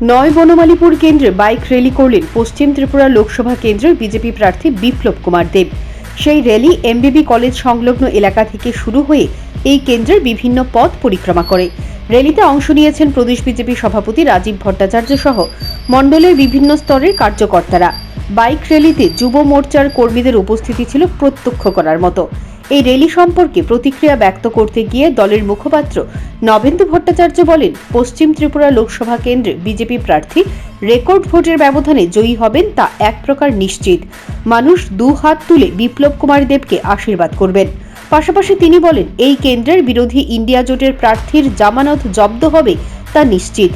নয় বনমালীপুর কেন্দ্রে bike rally করলেন পশ্চিম ত্রিপুরা লোকসভা কেন্দ্রের বিজেপি প্রার্থী বিপ্লব কুমার দেব। সেই র্যালি এমবিবি কলেজ সংলগ্ন এলাকা থেকে শুরু হয়ে এই কেন্দ্রের বিভিন্ন পথ পরিক্রমা করে। র্যালিতে অংশ নিয়েছেন প্রদেশ বিজেপি সভাপতি রাজীব ভট্টাচার্য সহ মণ্ডলের বিভিন্ন স্তরের কার্যকর্তারা। বাইক র্যালিতে যুব মোর্চার কর্মীদের উপস্থিতি ছিল প্রত্যক্ষ করার মতো। এই র্যালি সম্পর্কে প্রতিক্রিয়া ব্যক্ত করতে গিয়ে দলের মুখপাত্র নবেন্দু ভট্টাচার্য বলেন, পশ্চিম ত্রিপুরা লোকসভা কেন্দ্রে বিজেপি প্রার্থী রেকর্ড ভোটের ব্যবধানে জয়ী হবেন তা এক প্রকার নিশ্চিত। মানুষ দু হাত তুলে বিপ্লব কুমার দেবকে আশীর্বাদ করবেন। পাশাপাশি তিনি বলেন, এই কেন্দ্রের বিরোধী ইন্ডিয়া জোটের প্রার্থীর জামানত জব্দ হবে তা নিশ্চিত।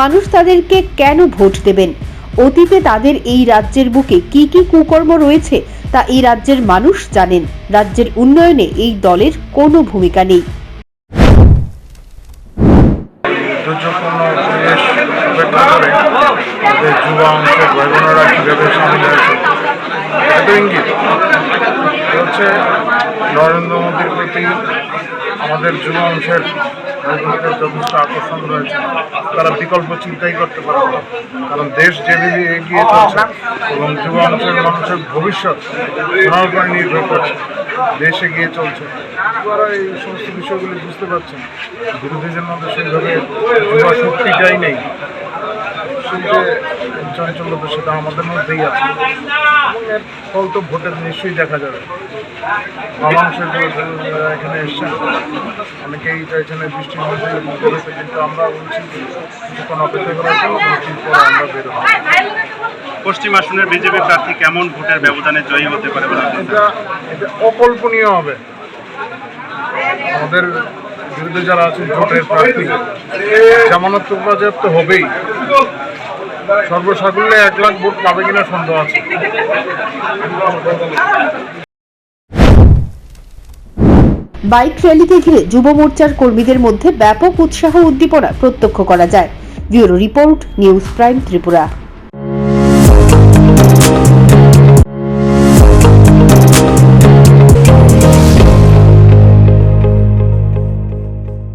মানুষ তাদেরকে কেন ভোট দেবেন? অতীতে তাদের এই রাজ্যের বুকে কি কি কুকর্ম রয়েছে তা এই রাজ্যের মানুষ জানেন। রাজ্যের উন্নয়নে এই দলের কোনো ভূমিকা নেই। নরেন্দ্র মোদীর প্রতি আমাদের যুব অংশের যথেষ্ট আকর্ষণ রয়েছে। তারা বিকল্প চিন্তাই করতে পারবে না। কারণ দেশ যেভাবে এগিয়ে চলছে এবং যুব অঞ্চলের মানুষের ভবিষ্যৎ ওনার নির্ভর করছে। দেশ এগিয়ে চলছে। তারা এই সমস্ত বিষয়গুলি বুঝতে পারছেন। বিরোধীদের মধ্যে সেইভাবে যুবা শক্তিটাই নেই। সেই যে চঞ্চলতা সেটা আমাদের মধ্যেই আছে। এর ফল তো ভোটের নিশ্চয়ই দেখা যাবে। যারা এখানে এসছেন অনেকেই এই বৃষ্টির মধ্যে মধ্যে কিন্তু আমরা বলছি কিছুক্ষণ অপেক্ষা করার জন্য বৃষ্টির পরে আমরা বেরোবো পশ্চিম আসনের বিজেপি প্রার্থী কেমন ভোটের ব্যবধানে জয়ী হতে পারে এটা এটা অকল্পনীয় হবে। আমাদের বিরুদ্ধে যারা আছে জোটের প্রার্থী জামানত তো হবেই। সর্বসাকুল্যে এক লাখ ভোট পাবে কিনা সন্দেহ আছে। বাইক র্যালিকে ঘিরে যুব মোর্চার কর্মীদের মধ্যে ব্যাপক উৎসাহ উদ্দীপনা প্রত্যক্ষ করা যায়। Bureau report, news prime Tripura.